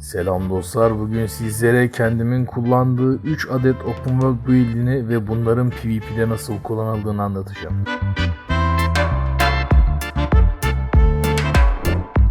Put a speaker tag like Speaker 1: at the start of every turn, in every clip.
Speaker 1: Selam dostlar. Bugün sizlere kendimin kullandığı 3 adet Open World build'ini ve bunların PvP'de nasıl kullanıldığını anlatacağım.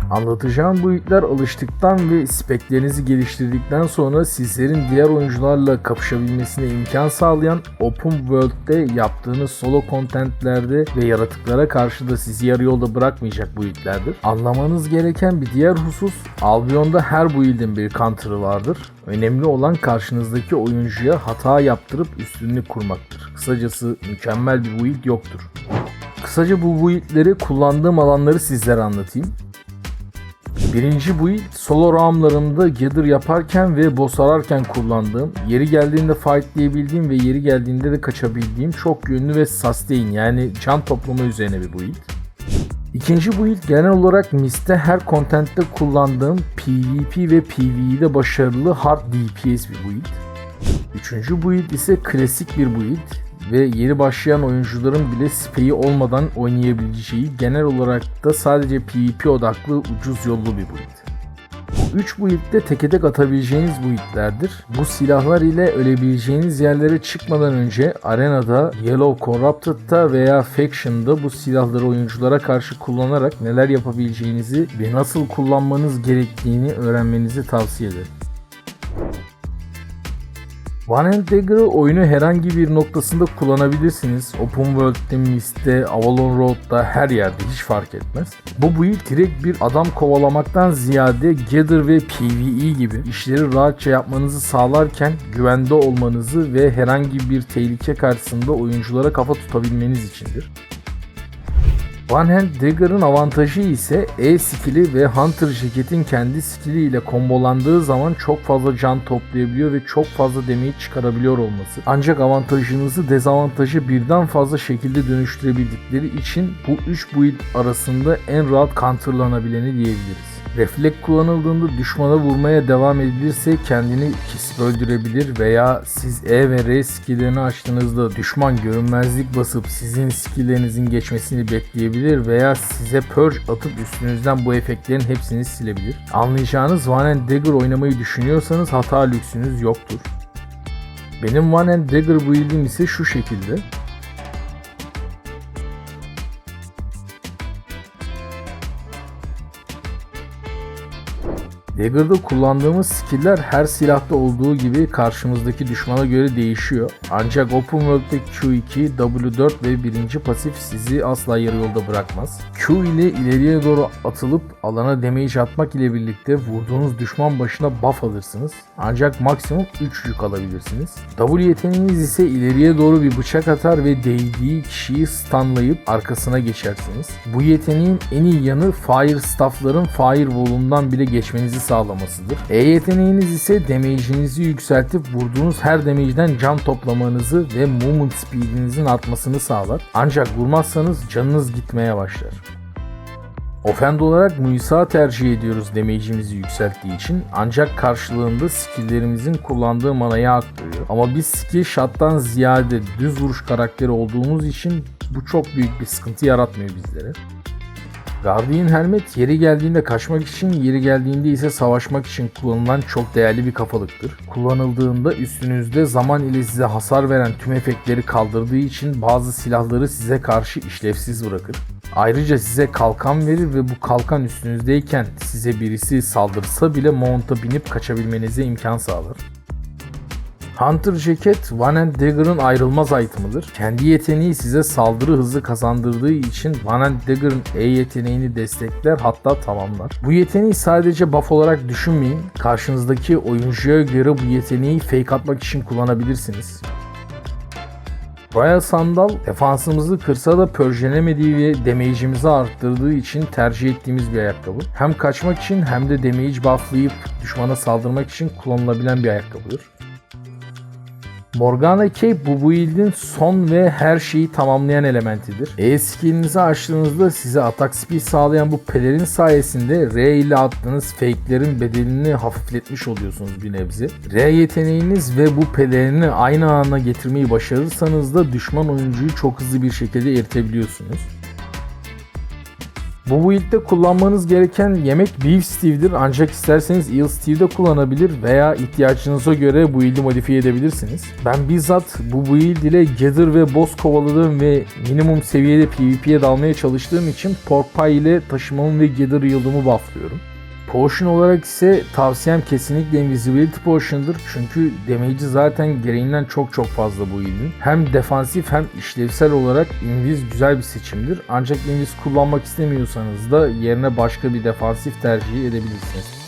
Speaker 1: Anlatacağım bu ilkler alıştıktan ve speklerinizi geliştirdikten sonra sizlerin diğer oyuncularla kapışabilmesine imkan sağlayan Open World'de yaptığınız solo contentlerde ve yaratıklara karşı da sizi yarı yolda bırakmayacak bu ilklerdir. Anlamanız gereken bir diğer husus Albion'da her bu ildin bir counter'ı vardır. Önemli olan karşınızdaki oyuncuya hata yaptırıp üstünlük kurmaktır. Kısacası mükemmel bir build yoktur. Kısaca bu build'leri kullandığım alanları sizlere anlatayım. Birinci build solo roamlarımda gather yaparken ve boss ararken kullandığım, yeri geldiğinde fightlayabildiğim ve yeri geldiğinde de kaçabildiğim çok yönlü ve sustain yani can toplama üzerine bir build. İkinci build genel olarak Mist'te her contentte kullandığım PvP ve PvE'de başarılı hard DPS bir build. Üçüncü build ise klasik bir build ve yeni başlayan oyuncuların bile speyi olmadan oynayabileceği genel olarak da sadece PvP odaklı ucuz yollu bir build. Bu 3 build'de teke tek atabileceğiniz build'lerdir. Bu silahlar ile ölebileceğiniz yerlere çıkmadan önce arenada, Yellow Corrupted'da veya Faction'da bu silahları oyunculara karşı kullanarak neler yapabileceğinizi ve nasıl kullanmanız gerektiğini öğrenmenizi tavsiye ederim. One Dagger'ı oyunu herhangi bir noktasında kullanabilirsiniz. Open World'de, Mist'te, Avalon Road'da her yerde hiç fark etmez. Bu build direkt bir adam kovalamaktan ziyade Gather ve PvE gibi işleri rahatça yapmanızı sağlarken güvende olmanızı ve herhangi bir tehlike karşısında oyunculara kafa tutabilmeniz içindir. One Hand Dagger'ın avantajı ise E skill'i ve Hunter Jacket'in kendi skill'i ile kombolandığı zaman çok fazla can toplayabiliyor ve çok fazla damage çıkarabiliyor olması. Ancak avantajınızı dezavantajı birden fazla şekilde dönüştürebildikleri için bu 3 build arasında en rahat counterlanabileni diyebiliriz. Refleks kullanıldığında düşmana vurmaya devam edilirse kendini kesip öldürebilir veya siz E ve R skilllerini açtığınızda düşman görünmezlik basıp sizin skilllerinizin geçmesini bekleyebilir veya size purge atıp üstünüzden bu efektlerin hepsini silebilir. Anlayacağınız One and Dagger oynamayı düşünüyorsanız hata lüksünüz yoktur. Benim One and Dagger build'im ise şu şekilde. Dagger'da kullandığımız skill'ler her silahta olduğu gibi karşımızdaki düşmana göre değişiyor. Ancak Open World'de Q2, W4 ve birinci pasif sizi asla yarı yolda bırakmaz. Q ile ileriye doğru atılıp alana damage atmak ile birlikte vurduğunuz düşman başına buff alırsınız. Ancak maksimum 3 yük alabilirsiniz. W yeteneğiniz ise ileriye doğru bir bıçak atar ve değdiği kişiyi stunlayıp arkasına geçersiniz. Bu yeteneğin en iyi yanı Fire Staff'ların Firewall'undan bile geçmenizi sağlamasıdır. E yeteneğiniz ise damage'inizi yükseltip vurduğunuz her damage'den can toplamanızı ve movement speed'inizin artmasını sağlar. Ancak vurmazsanız canınız gitmeye başlar. Offend olarak Muisa tercih ediyoruz damage'imizi yükselttiği için ancak karşılığında skill'lerimizin kullandığı manayı arttırıyor. Ama biz skill shot'tan ziyade düz vuruş karakteri olduğumuz için bu çok büyük bir sıkıntı yaratmıyor bizlere. Guardian Helmet yeri geldiğinde kaçmak için, yeri geldiğinde ise savaşmak için kullanılan çok değerli bir kafalıktır. Kullanıldığında üstünüzde zaman ile size hasar veren tüm efektleri kaldırdığı için bazı silahları size karşı işlevsiz bırakır. Ayrıca size kalkan verir ve bu kalkan üstünüzdeyken size birisi saldırsa bile mount'a binip kaçabilmenize imkan sağlar. Hunter Jacket, One and Dagger'ın ayrılmaz item'ıdır. Kendi yeteneği size saldırı hızı kazandırdığı için and Dagger'ın E yeteneğini destekler hatta tamamlar. Bu yeteneği sadece buff olarak düşünmeyin. Karşınızdaki oyuncuya göre bu yeteneği fake atmak için kullanabilirsiniz. Royal Sandal defansımızı kırsa da pörjelemediği ve damage'imizi arttırdığı için tercih ettiğimiz bir ayakkabı. Hem kaçmak için hem de damage bufflayıp düşmana saldırmak için kullanılabilen bir ayakkabıdır. Morgana Cape bu build'in son ve her şeyi tamamlayan elementidir. E skill'inizi açtığınızda size atak speed sağlayan bu pelerin sayesinde R ile attığınız fake'lerin bedelini hafifletmiş oluyorsunuz bir nebze. R yeteneğiniz ve bu pelerini aynı ana getirmeyi başarırsanız da düşman oyuncuyu çok hızlı bir şekilde eritebiliyorsunuz. Bu build'de kullanmanız gereken yemek beef stew'dir ancak isterseniz eel stew de kullanabilir veya ihtiyacınıza göre bu build'i modifiye edebilirsiniz. Ben bizzat bu build ile gather ve boss kovaladım ve minimum seviyede PvP'ye dalmaya çalıştığım için pork pie ile taşımamı ve gather yıldımı bufflıyorum. Potion olarak ise tavsiyem kesinlikle Invisibility Potion'dır. Çünkü damage'i zaten gereğinden çok çok fazla bu ilin. Hem defansif hem işlevsel olarak Invis güzel bir seçimdir. Ancak Invis kullanmak istemiyorsanız da yerine başka bir defansif tercih edebilirsiniz.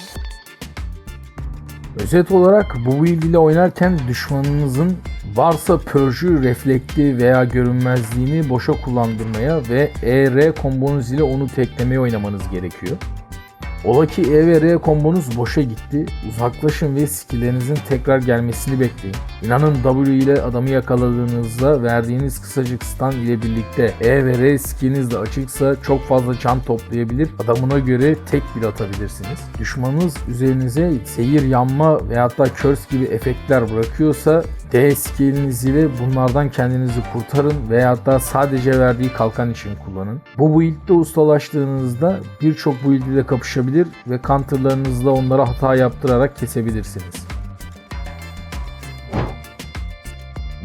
Speaker 1: Özet olarak bu build ile oynarken düşmanınızın varsa pörjü, reflekti veya görünmezliğini boşa kullandırmaya ve ER kombonuz ile onu teklemeye oynamanız gerekiyor. Ola ki E ve R kombonuz boşa gitti. Uzaklaşın ve skillerinizin tekrar gelmesini bekleyin. İnanın W ile adamı yakaladığınızda verdiğiniz kısacık stun ile birlikte E ve R skilliniz de açıksa çok fazla can toplayabilir. Adamına göre tek bir atabilirsiniz. Düşmanınız üzerinize seyir yanma veya da curse gibi efektler bırakıyorsa D skilliniz ile bunlardan kendinizi kurtarın veya da sadece verdiği kalkan için kullanın. Bu build'de ustalaştığınızda birçok build ile kapışabilir ve counterlarınızla onlara hata yaptırarak kesebilirsiniz.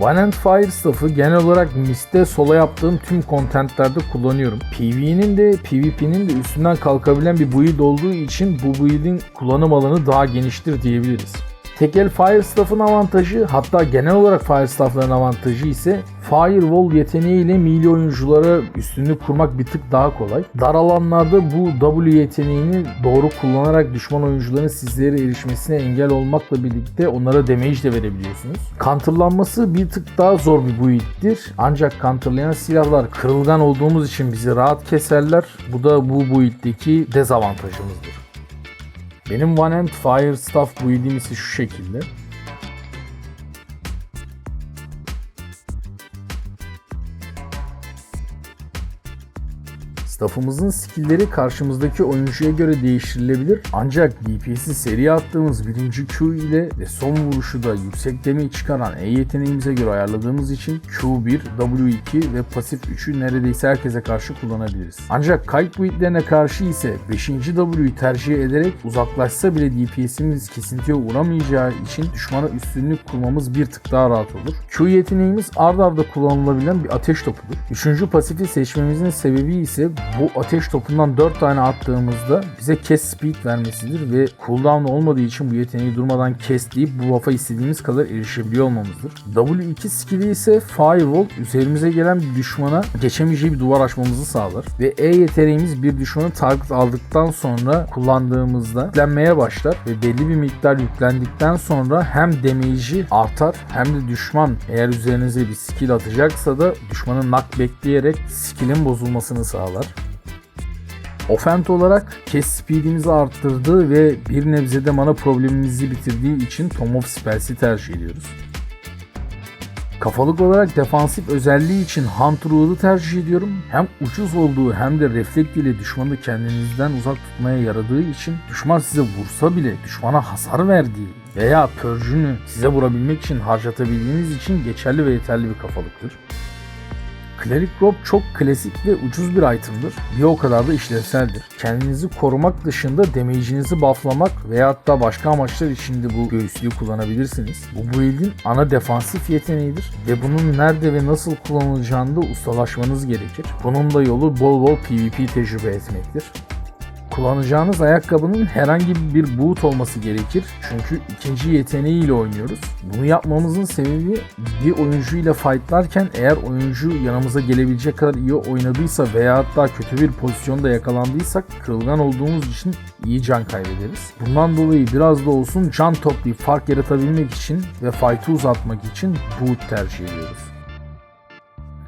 Speaker 1: One and Fire Staff'ı genel olarak Mist'te solo yaptığım tüm contentlerde kullanıyorum. PvE'nin de PvP'nin de üstünden kalkabilen bir build olduğu için bu build'in kullanım alanı daha geniştir diyebiliriz. Tekel Fire Staff'ın avantajı hatta genel olarak Fire Staff'ların avantajı ise Firewall yeteneğiyle melee oyunculara üstünlük kurmak bir tık daha kolay. Dar alanlarda bu W yeteneğini doğru kullanarak düşman oyuncuların sizlere erişmesine engel olmakla birlikte onlara damage de verebiliyorsunuz. Counterlanması bir tık daha zor bir build'dir. Ancak counterlayan silahlar kırılgan olduğumuz için bizi rahat keserler. Bu da bu build'deki dezavantajımızdır. Benim One and Fire Staff build'im ise şu şekilde. Staff'ımızın skill'leri karşımızdaki oyuncuya göre değiştirilebilir. Ancak DPS'i seri attığımız birinci Q ile ve son vuruşu da yüksek damage çıkaran E yeteneğimize göre ayarladığımız için Q1, W2 ve pasif 3'ü neredeyse herkese karşı kullanabiliriz. Ancak kayıt build'lerine karşı ise 5. W'yu tercih ederek uzaklaşsa bile DPS'imiz kesintiye uğramayacağı için düşmana üstünlük kurmamız bir tık daha rahat olur. Q yeteneğimiz ard arda kullanılabilen bir ateş topudur. Üçüncü pasifi seçmemizin sebebi ise bu ateş topundan 4 tane attığımızda bize kes speed vermesidir ve cooldown olmadığı için bu yeteneği durmadan kes deyip bu buff'a istediğimiz kadar erişebiliyor olmamızdır. W2 skill'i ise Firewall üzerimize gelen bir düşmana geçemeyeceği bir duvar açmamızı sağlar ve E yeteneğimiz bir düşmanı target aldıktan sonra kullandığımızda yüklenmeye başlar ve belli bir miktar yüklendikten sonra hem damage'i artar hem de düşman eğer üzerinize bir skill atacaksa da düşmanı knock bekleyerek skill'in bozulmasını sağlar. Offent olarak kes speedimizi arttırdığı ve bir nebzede mana problemimizi bitirdiği için Tom of Spells'i tercih ediyoruz. Kafalık olarak defansif özelliği için Hunter Wood'u tercih ediyorum. Hem ucuz olduğu hem de reflekt ile düşmanı kendinizden uzak tutmaya yaradığı için düşman size vursa bile düşmana hasar verdiği veya pörjünü size vurabilmek için harcatabildiğiniz için geçerli ve yeterli bir kafalıktır. Cleric Robe çok klasik ve ucuz bir item'dır. Bir o kadar da işlevseldir. Kendinizi korumak dışında damage'inizi bufflamak veyahut da başka amaçlar için de bu göğüslüğü kullanabilirsiniz. Bu build'in ana defansif yeteneğidir ve bunun nerede ve nasıl kullanılacağında ustalaşmanız gerekir. Bunun da yolu bol bol PvP tecrübe etmektir. Kullanacağınız ayakkabının herhangi bir boot olması gerekir. Çünkü ikinci yeteneğiyle oynuyoruz. Bunu yapmamızın sebebi bir oyuncuyla fightlarken eğer oyuncu yanımıza gelebilecek kadar iyi oynadıysa veya hatta kötü bir pozisyonda yakalandıysak kırılgan olduğumuz için iyi can kaybederiz. Bundan dolayı biraz da olsun can toplayıp fark yaratabilmek için ve fight'ı uzatmak için boot tercih ediyoruz.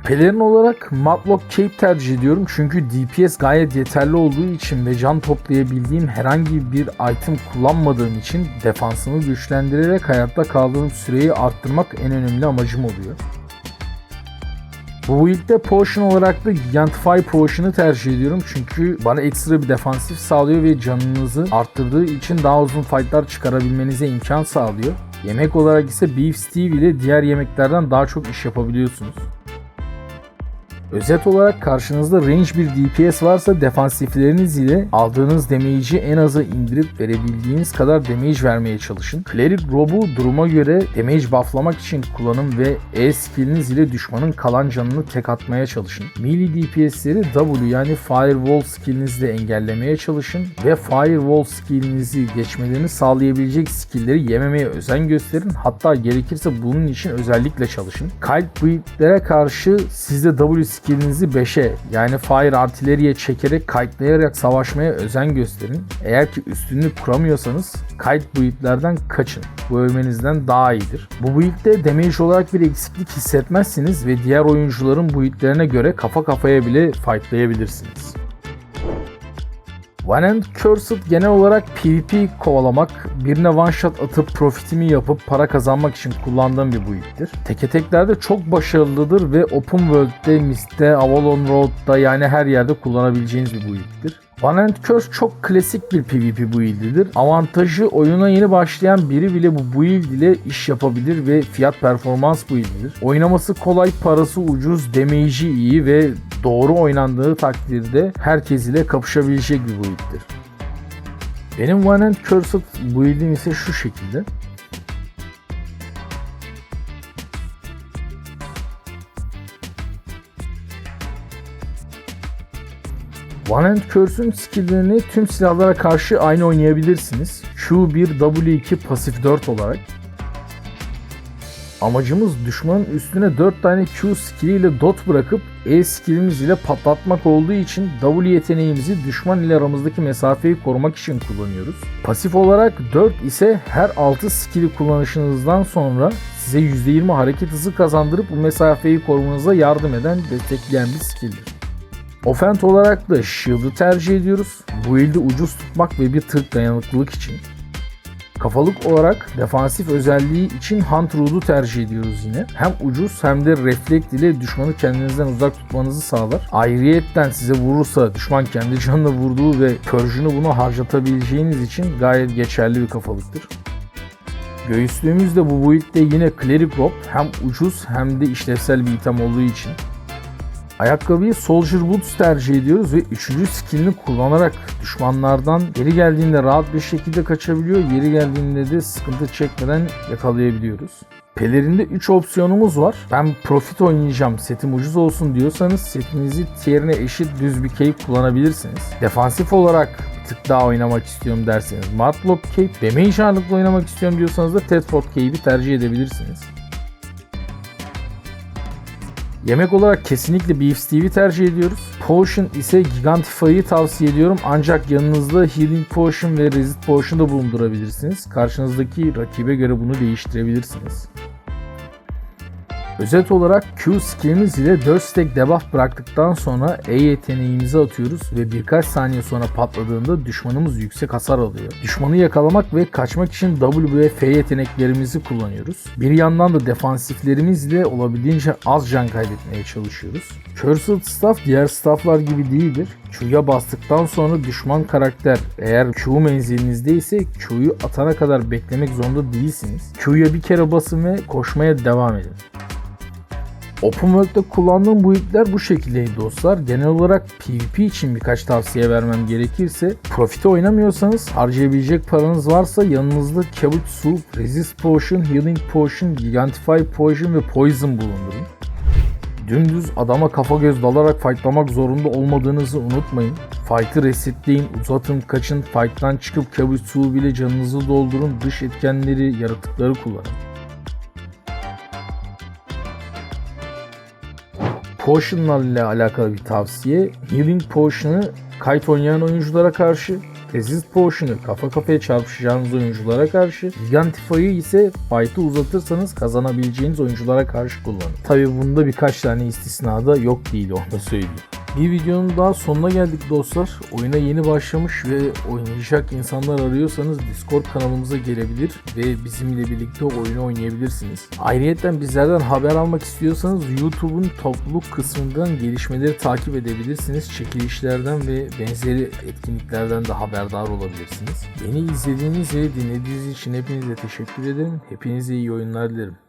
Speaker 1: Pelerin olarak Matlock Cape tercih ediyorum çünkü DPS gayet yeterli olduğu için ve can toplayabildiğim herhangi bir item kullanmadığım için defansımı güçlendirerek hayatta kaldığım süreyi arttırmak en önemli amacım oluyor. Bu build'de Potion olarak da Gigantify Potion'ı tercih ediyorum çünkü bana ekstra bir defansif sağlıyor ve canınızı arttırdığı için daha uzun fightlar çıkarabilmenize imkan sağlıyor. Yemek olarak ise Beef Stew ile diğer yemeklerden daha çok iş yapabiliyorsunuz. Özet olarak karşınızda range bir DPS varsa defansifleriniz ile aldığınız damage'i en aza indirip verebildiğiniz kadar damage vermeye çalışın. Cleric Rob'u duruma göre damage bufflamak için kullanın ve E skilliniz ile düşmanın kalan canını tek atmaya çalışın. Melee DPS'leri W yani Firewall skillinizle engellemeye çalışın ve Firewall skillinizi geçmelerini sağlayabilecek skillleri yememeye özen gösterin. Hatta gerekirse bunun için özellikle çalışın. Kalp build'lere karşı sizde W skillinizi 5'e yani Fire artilleriye çekerek kayıtlayarak savaşmaya özen gösterin. Eğer ki üstünlük kuramıyorsanız kite build'lerden kaçın. Bu ölmenizden daha iyidir. Bu build'de damage olarak bir eksiklik hissetmezsiniz ve diğer oyuncuların build'lerine göre kafa kafaya bile fightlayabilirsiniz. One and Cursed genel olarak PvP kovalamak, birine one shot atıp profitimi yapıp para kazanmak için kullandığım bir build'dir. Teke teklerde çok başarılıdır ve Open World'de, Mist'te, Avalon Road'da yani her yerde kullanabileceğiniz bir build'dir. One and Curse çok klasik bir PvP build'idir. Avantajı oyuna yeni başlayan biri bile bu build ile iş yapabilir ve fiyat performans build'idir. Oynaması kolay, parası ucuz, damage'i iyi ve doğru oynandığı takdirde herkes ile kapışabilecek bir build'dir. Benim One and Cursed build'im ise şu şekilde. One Hand Curse'ün skilllerini tüm silahlara karşı aynı oynayabilirsiniz. Q1, W2, pasif 4 olarak. Amacımız düşmanın üstüne 4 tane Q skilliyle dot bırakıp E skillimiz ile patlatmak olduğu için W yeteneğimizi düşman ile aramızdaki mesafeyi korumak için kullanıyoruz. Pasif olarak 4 ise her 6 skilli kullanışınızdan sonra size %20 hareket hızı kazandırıp bu mesafeyi korumanıza yardım eden destekleyen bir skilldir. Offent olarak da Shield'ı tercih ediyoruz. Bu ilde ucuz tutmak ve bir tık dayanıklılık için. Kafalık olarak defansif özelliği için Hunt Root'u tercih ediyoruz yine. Hem ucuz hem de Reflect ile düşmanı kendinizden uzak tutmanızı sağlar. Ayrıyetten size vurursa düşman kendi canına vurduğu ve pörjünü bunu harcatabileceğiniz için gayet geçerli bir kafalıktır. Göğüslüğümüz de bu build'de yine Cleric Robe hem ucuz hem de işlevsel bir item olduğu için Ayakkabıyı Soldier Boots tercih ediyoruz ve üçüncü skillini kullanarak düşmanlardan geri geldiğinde rahat bir şekilde kaçabiliyor. Yeri geldiğinde de sıkıntı çekmeden yakalayabiliyoruz. Pelerinde 3 opsiyonumuz var. Ben profit oynayacağım, setim ucuz olsun diyorsanız setinizi tierine eşit düz bir cape kullanabilirsiniz. Defansif olarak bir tık daha oynamak istiyorum derseniz Martlock Cape, damage ağırlıklı oynamak istiyorum diyorsanız da Tedford Cape'i tercih edebilirsiniz. Yemek olarak kesinlikle Beef Steve'i tercih ediyoruz. Potion ise Gigantify'ı tavsiye ediyorum. Ancak yanınızda Healing Potion ve Resist Potion da bulundurabilirsiniz. Karşınızdaki rakibe göre bunu değiştirebilirsiniz. Özet olarak Q skillimiz ile 4 stack debuff bıraktıktan sonra E yeteneğimizi atıyoruz ve birkaç saniye sonra patladığında düşmanımız yüksek hasar alıyor. Düşmanı yakalamak ve kaçmak için W ve F yeteneklerimizi kullanıyoruz. Bir yandan da defansiflerimizle olabildiğince az can kaybetmeye çalışıyoruz. Cursed Staff diğer stafflar gibi değildir. Q'ya bastıktan sonra düşman karakter eğer Q menzilinizde ise Q'yu atana kadar beklemek zorunda değilsiniz. Q'ya bir kere basın ve koşmaya devam edin. Open World'de kullandığım bu ipler bu şekildeydi dostlar. Genel olarak PvP için birkaç tavsiye vermem gerekirse Profit'e oynamıyorsanız harcayabilecek paranız varsa yanınızda Cabbage Soup, Resist Potion, Healing Potion, Gigantify Potion ve Poison bulundurun. Dümdüz adama kafa göz dalarak fightlamak zorunda olmadığınızı unutmayın. Fight'ı resetleyin, uzatın, kaçın, fight'tan çıkıp Cabbage Soup ile canınızı doldurun, dış etkenleri, yaratıkları kullanın. Potion'lar ile alakalı bir tavsiye. Healing Potion'ı kite oynayan oyunculara karşı, Resist Potion'ı kafa kafaya çarpışacağınız oyunculara karşı, Gigantify'ı ise fight'ı uzatırsanız kazanabileceğiniz oyunculara karşı kullanın. Tabi bunda birkaç tane istisna da yok değil onu da söyleyeyim. Bir videonun daha sonuna geldik dostlar. Oyuna yeni başlamış ve oynayacak insanlar arıyorsanız Discord kanalımıza gelebilir ve bizimle birlikte oyunu oynayabilirsiniz. Ayrıca bizlerden haber almak istiyorsanız YouTube'un topluluk kısmından gelişmeleri takip edebilirsiniz. Çekilişlerden ve benzeri etkinliklerden de haberdar olabilirsiniz. Beni izlediğiniz ve dinlediğiniz için hepinize teşekkür ederim. Hepinize iyi oyunlar dilerim.